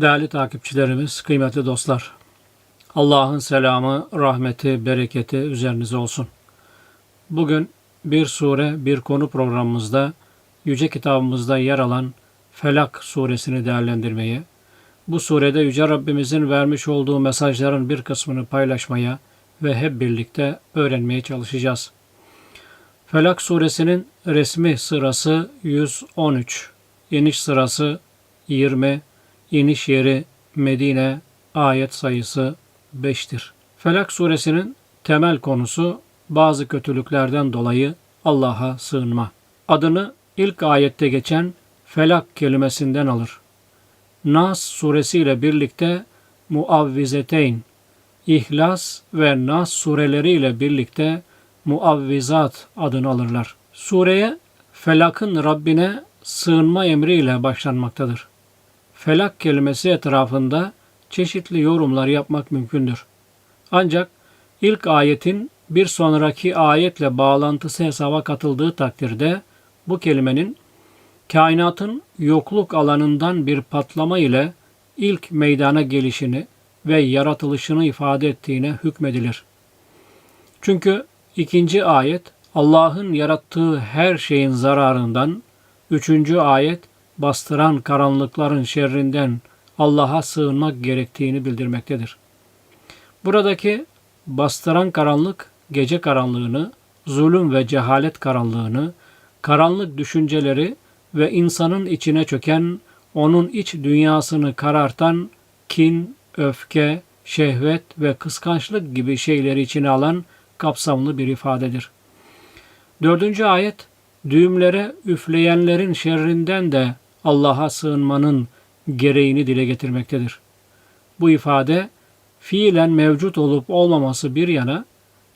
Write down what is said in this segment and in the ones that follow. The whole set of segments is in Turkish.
Değerli takipçilerimiz, kıymetli dostlar. Allah'ın selamı, rahmeti, bereketi üzerinize olsun. Bugün bir sure, bir konu programımızda Yüce kitabımızda yer alan Felak suresini değerlendirmeye, bu surede Yüce Rabbimizin vermiş olduğu mesajların bir kısmını paylaşmaya ve hep birlikte öğrenmeye çalışacağız. Felak suresinin resmi sırası 113, iniş sırası 20, iniş yeri Medine, ayet sayısı 5'tir. Felak suresinin temel konusu bazı kötülüklerden dolayı Allah'a sığınma. Adını ilk ayette geçen felak kelimesinden alır. Nas suresiyle birlikte muavvizeteyn, İhlas ve Nas sureleriyle birlikte muavvizat adını alırlar. Sureye felakın Rabbine sığınma emriyle başlanmaktadır. Felak kelimesi etrafında çeşitli yorumlar yapmak mümkündür. Ancak ilk ayetin bir sonraki ayetle bağlantısı hesaba katıldığı takdirde bu kelimenin kainatın yokluk alanından bir patlama ile ilk meydana gelişini ve yaratılışını ifade ettiğine hükmedilir. Çünkü ikinci ayet Allah'ın yarattığı her şeyin zararından, üçüncü ayet bastıran karanlıkların şerrinden Allah'a sığınmak gerektiğini bildirmektedir. Buradaki bastıran karanlık gece karanlığını, zulüm ve cehalet karanlığını, karanlık düşünceleri ve insanın içine çöken, onun iç dünyasını karartan kin, öfke, şehvet ve kıskançlık gibi şeyleri içine alan kapsamlı bir ifadedir. Dördüncü ayet, düğümlere üfleyenlerin şerrinden de Allah'a sığınmanın gereğini dile getirmektedir. Bu ifade fiilen mevcut olup olmaması bir yana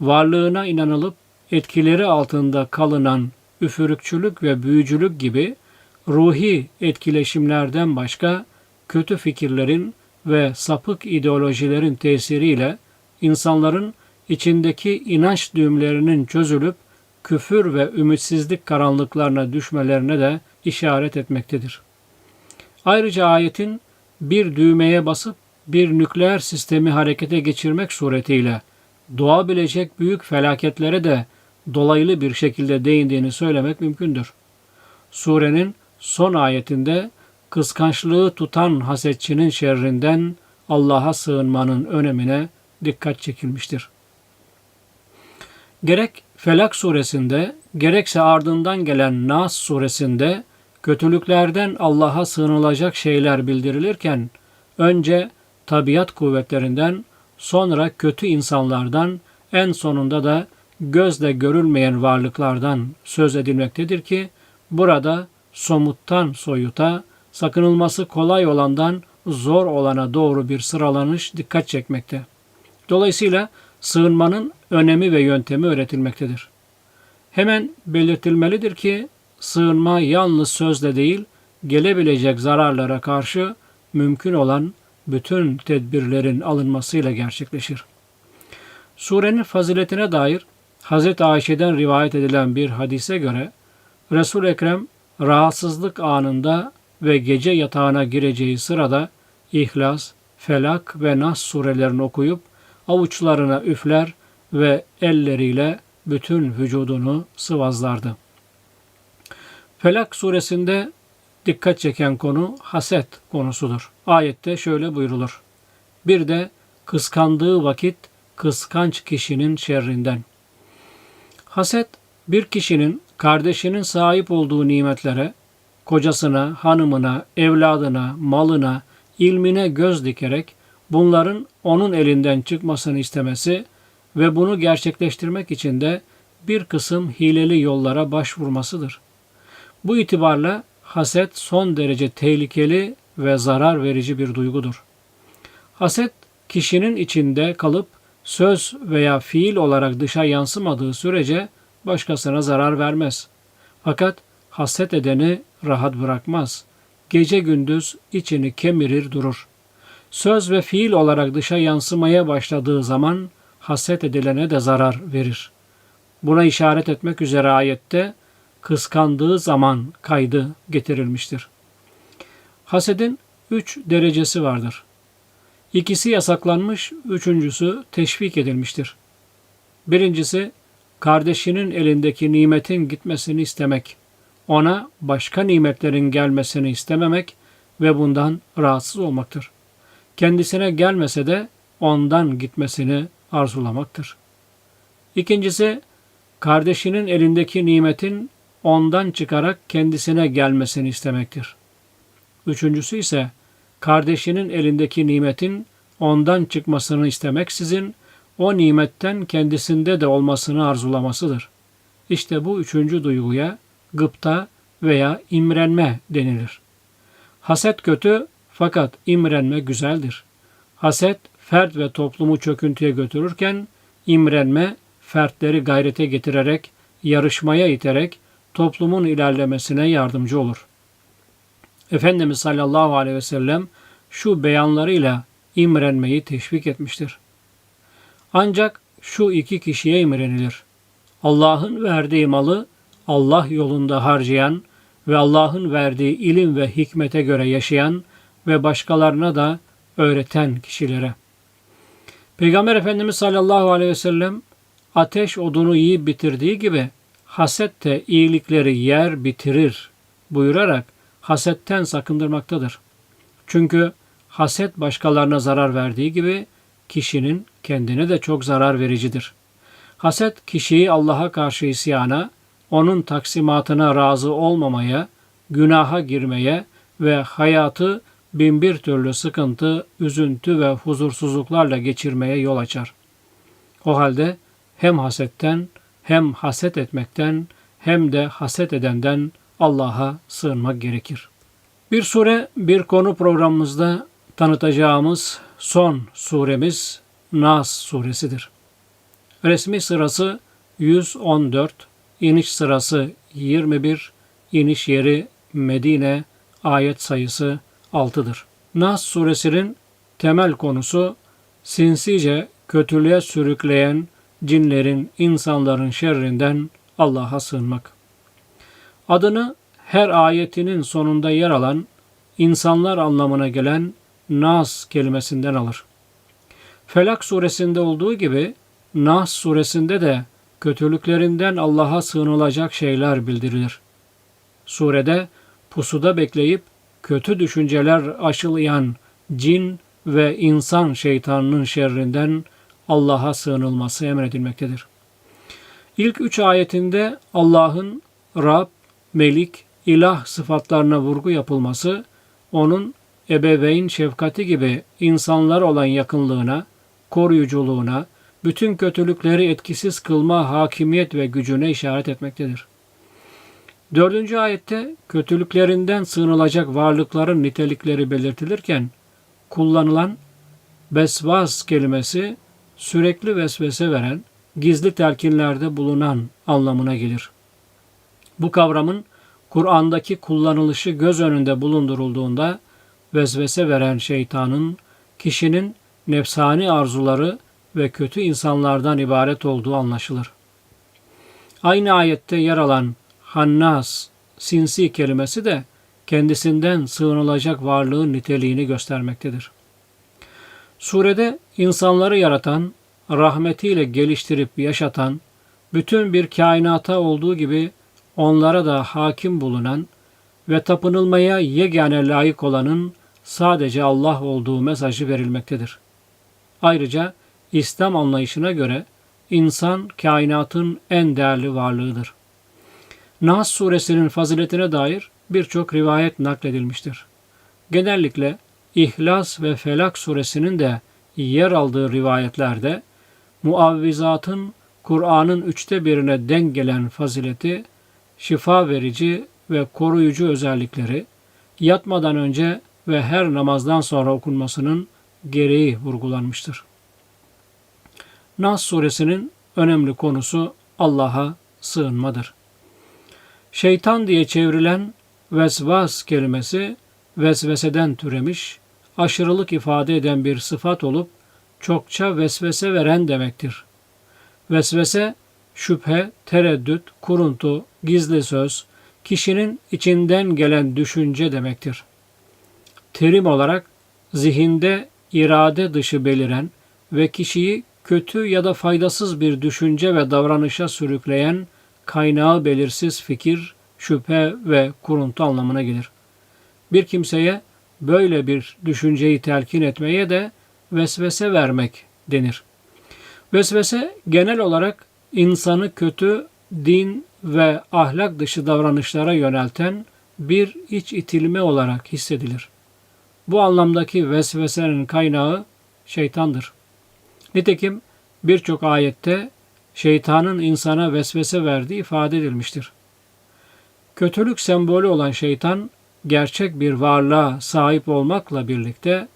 varlığına inanılıp etkileri altında kalınan üfürükçülük ve büyücülük gibi ruhi etkileşimlerden başka kötü fikirlerin ve sapık ideolojilerin tesiriyle insanların içindeki inanç düğümlerinin çözülüp küfür ve ümitsizlik karanlıklarına düşmelerine de işaret etmektedir. Ayrıca ayetin bir düğmeye basıp bir nükleer sistemi harekete geçirmek suretiyle doğabilecek büyük felaketlere de dolaylı bir şekilde değindiğini söylemek mümkündür. Surenin son ayetinde kıskançlığı tutan hasetçinin şerrinden Allah'a sığınmanın önemine dikkat çekilmiştir. Gerek Felak suresinde gerekse ardından gelen Nas suresinde kötülüklerden Allah'a sığınılacak şeyler bildirilirken önce tabiat kuvvetlerinden, sonra kötü insanlardan, en sonunda da gözle görülmeyen varlıklardan söz edilmektedir ki burada somuttan soyuta, sakınılması kolay olandan zor olana doğru bir sıralanış dikkat çekmekte. Dolayısıyla sığınmanın önemi ve yöntemi öğretilmektedir. Hemen belirtilmelidir ki sığınma yalnız sözle değil, gelebilecek zararlara karşı mümkün olan bütün tedbirlerin alınmasıyla gerçekleşir. Surenin faziletine dair Hz. Ayşe'den rivayet edilen bir hadise göre resul Ekrem rahatsızlık anında ve gece yatağına gireceği sırada İhlas, Felak ve Nas surelerini okuyup avuçlarına üfler ve elleriyle bütün vücudunu sıvazlardı. Felak suresinde dikkat çeken konu haset konusudur. Ayette şöyle buyrulur. Bir de kıskandığı vakit kıskanç kişinin şerrinden. Haset bir kişinin kardeşinin sahip olduğu nimetlere, kocasına, hanımına, evladına, malına, ilmine göz dikerek bunların onun elinden çıkmasını istemesi ve bunu gerçekleştirmek için de bir kısım hileli yollara başvurmasıdır. Bu itibarla haset son derece tehlikeli ve zarar verici bir duygudur. Haset kişinin içinde kalıp söz veya fiil olarak dışa yansımadığı sürece başkasına zarar vermez. Fakat haset edeni rahat bırakmaz. Gece gündüz içini kemirir durur. Söz ve fiil olarak dışa yansımaya başladığı zaman haset edilene de zarar verir. Buna işaret etmek üzere ayette kıskandığı zaman kaydı getirilmiştir. Hasedin üç derecesi vardır. İkisi yasaklanmış, üçüncüsü teşvik edilmiştir. Birincisi, kardeşinin elindeki nimetin gitmesini istemek, ona başka nimetlerin gelmesini istememek ve bundan rahatsız olmaktır. Kendisine gelmese de ondan gitmesini arzulamaktır. İkincisi, kardeşinin elindeki nimetin ondan çıkarak kendisine gelmesini istemektir. Üçüncüsü ise kardeşinin elindeki nimetin ondan çıkmasını istemeksizin o nimetten kendisinde de olmasını arzulamasıdır. İşte bu üçüncü duyguya gıpta veya imrenme denilir. Haset kötü fakat imrenme güzeldir. Haset fert ve toplumu çöküntüye götürürken imrenme fertleri gayrete getirerek, yarışmaya iterek toplumun ilerlemesine yardımcı olur. Efendimiz sallallahu aleyhi ve sellem şu beyanlarıyla imrenmeyi teşvik etmiştir. Ancak şu iki kişiye imrenilir. Allah'ın verdiği malı Allah yolunda harcayan ve Allah'ın verdiği ilim ve hikmete göre yaşayan ve başkalarına da öğreten kişilere. Peygamber Efendimiz sallallahu aleyhi ve sellem ateş odunu yiyip bitirdiği gibi haset de iyilikleri yer bitirir buyurarak hasetten sakındırmaktadır. Çünkü haset başkalarına zarar verdiği gibi kişinin kendine de çok zarar vericidir. Haset kişiyi Allah'a karşı isyana, onun taksimatına razı olmamaya, günaha girmeye ve hayatı binbir türlü sıkıntı, üzüntü ve huzursuzluklarla geçirmeye yol açar. O halde hem hasetten hem haset etmekten hem de haset edenden Allah'a sığınmak gerekir. Bir sure, bir konu programımızda tanıtacağımız son suremiz Nas suresidir. Resmi sırası 114, iniş sırası 21, iniş yeri Medine, ayet sayısı 6'dır. Nas suresinin temel konusu sinsice kötülüğe sürükleyen cinlerin, insanların şerrinden Allah'a sığınmak. Adını her ayetinin sonunda yer alan insanlar anlamına gelen Nas kelimesinden alır. Felak suresinde olduğu gibi Nas suresinde de kötülüklerinden Allah'a sığınılacak şeyler bildirilir. Surede pusuda bekleyip kötü düşünceler aşılayan cin ve insan şeytanının şerrinden Allah'a sığınılması emredilmektedir. İlk üç ayetinde Allah'ın Rab, Melik, İlah sıfatlarına vurgu yapılması, onun ebeveyn şefkati gibi insanlar olan yakınlığına, koruyuculuğuna, bütün kötülükleri etkisiz kılma hakimiyet ve gücüne işaret etmektedir. Dördüncü ayette kötülüklerinden sığınılacak varlıkların nitelikleri belirtilirken kullanılan besvas kelimesi sürekli vesvese veren, gizli telkinlerde bulunan anlamına gelir. Bu kavramın Kur'an'daki kullanılışı göz önünde bulundurulduğunda vesvese veren şeytanın kişinin nefsani arzuları ve kötü insanlardan ibaret olduğu anlaşılır. Aynı ayette yer alan Hannas, sinsi kelimesi de kendisinden sığınılacak varlığın niteliğini göstermektedir. Surede insanları yaratan, rahmetiyle geliştirip yaşatan, bütün bir kainata olduğu gibi onlara da hakim bulunan ve tapınılmaya yegane layık olanın sadece Allah olduğu mesajı verilmektedir. Ayrıca İslam anlayışına göre insan kainatın en değerli varlığıdır. Nas suresinin faziletine dair birçok rivayet nakledilmiştir. Genellikle İhlas ve Felak suresinin de yer aldığı rivayetlerde muavvizatın Kur'an'ın üçte birine denk gelen fazileti, şifa verici ve koruyucu özellikleri, yatmadan önce ve her namazdan sonra okunmasının gereği vurgulanmıştır. Nas suresinin önemli konusu Allah'a sığınmadır. Şeytan diye çevrilen vesvas kelimesi vesveseden türemiş, aşırılık ifade eden bir sıfat olup çokça vesvese veren demektir. Vesvese, şüphe, tereddüt, kuruntu, gizli söz, kişinin içinden gelen düşünce demektir. terim olarak zihinde irade dışı beliren ve kişiyi kötü ya da faydasız bir düşünce ve davranışa sürükleyen kaynağı belirsiz fikir, şüphe ve kuruntu anlamına gelir. Bir kimseye böyle bir düşünceyi telkin etmeye de vesvese vermek denir. Vesvese genel olarak insanı kötü din ve ahlak dışı davranışlara yönelten bir iç itilme olarak hissedilir. Bu anlamdaki vesvesenin kaynağı şeytandır. Nitekim birçok ayette şeytanın insana vesvese verdiği ifade edilmiştir. Kötülük sembolü olan şeytan gerçek bir varlığa sahip olmakla birlikte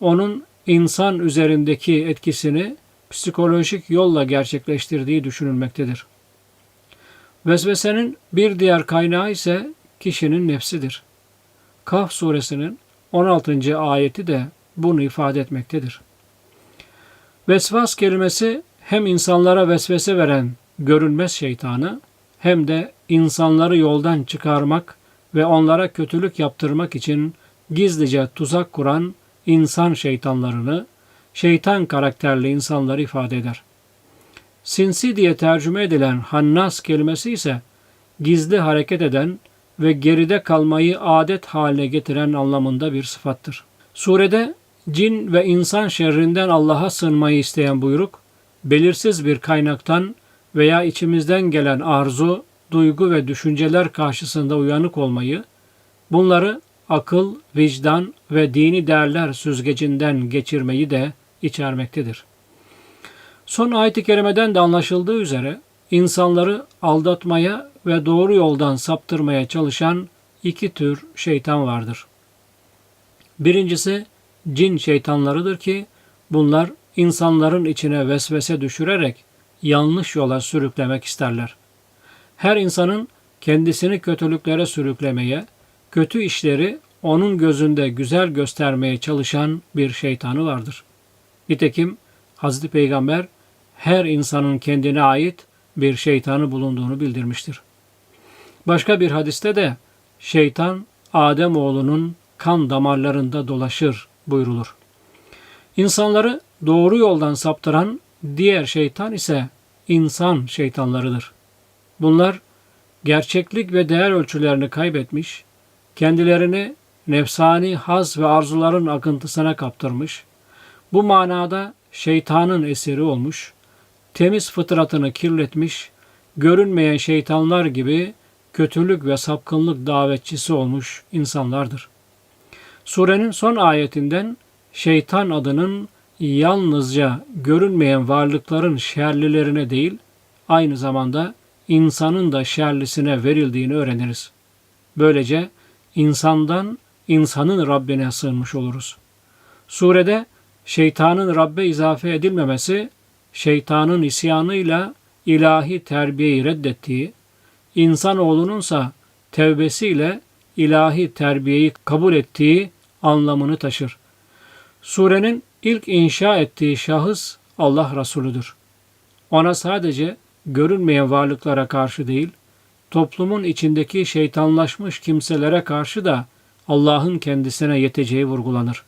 onun insan üzerindeki etkisini psikolojik yolla gerçekleştirdiği düşünülmektedir. Vesvesenin bir diğer kaynağı ise kişinin nefsidir. Kaf suresinin 16. ayeti de bunu ifade etmektedir. Vesvas kelimesi hem insanlara vesvese veren görünmez şeytanı hem de insanları yoldan çıkarmak ve onlara kötülük yaptırmak için gizlice tuzak kuran insan şeytanlarını, şeytan karakterli insanları ifade eder. Sinsi diye tercüme edilen hannas kelimesi ise gizli hareket eden ve geride kalmayı adet haline getiren anlamında bir sıfattır. Surede cin ve insan şerrinden Allah'a sığınmayı isteyen buyruk, belirsiz bir kaynaktan veya içimizden gelen arzu, duygu ve düşünceler karşısında uyanık olmayı, bunları akıl, vicdan ve dini değerler süzgecinden geçirmeyi de içermektedir. Son ayet-i kerimeden de anlaşıldığı üzere insanları aldatmaya ve doğru yoldan saptırmaya çalışan iki tür şeytan vardır. Birincisi cin şeytanlarıdır ki bunlar insanların içine vesvese düşürerek yanlış yola sürüklemek isterler. Her insanın kendisini kötülüklere sürüklemeye, kötü işleri onun gözünde güzel göstermeye çalışan bir şeytanı vardır. Nitekim Hazreti Peygamber her insanın kendine ait bir şeytanı bulunduğunu bildirmiştir. Başka bir hadiste de şeytan Adem oğlunun kan damarlarında dolaşır buyrulur. İnsanları doğru yoldan saptıran diğer şeytan ise insan şeytanlarıdır. Bunlar gerçeklik ve değer ölçülerini kaybetmiş, kendilerini nefsani haz ve arzuların akıntısına kaptırmış, bu manada şeytanın eseri olmuş, temiz fıtratını kirletmiş, görünmeyen şeytanlar gibi kötülük ve sapkınlık davetçisi olmuş insanlardır. Surenin son ayetinden şeytan adının yalnızca görünmeyen varlıkların şerlilerine değil, aynı zamanda insanın da şerlisine verildiğini öğreniriz. Böylece insandan insanın Rabbine sığınmış oluruz. Surede şeytanın Rabbe izafe edilmemesi, şeytanın isyanıyla ilahi terbiyeyi reddettiği, insanoğlununsa tevbesiyle ilahi terbiyeyi kabul ettiği anlamını taşır. Surenin ilk inşa ettiği şahıs Allah Resulüdür. Ona sadece görünmeyen varlıklara karşı değil, toplumun içindeki şeytanlaşmış kimselere karşı da Allah'ın kendisine yeteceği vurgulanır.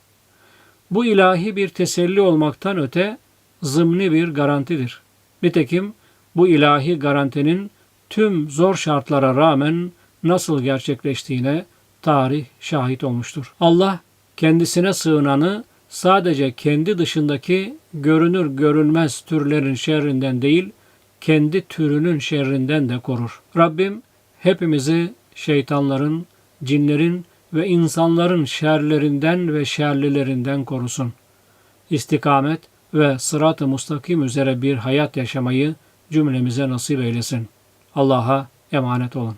Bu ilahi bir teselli olmaktan öte zımni bir garantidir. Nitekim bu ilahi garantinin tüm zor şartlara rağmen nasıl gerçekleştiğine tarih şahit olmuştur. Allah kendisine sığınanı sadece kendi dışındaki görünür görünmez türlerin şerrinden değil, kendi türünün şerrinden de korur. Rabbim hepimizi şeytanların, cinlerin ve insanların şerlerinden ve şerlilerinden korusun. İstikamet ve sırat-ı mustakim üzere bir hayat yaşamayı cümlemize nasip eylesin. Allah'a emanet olun.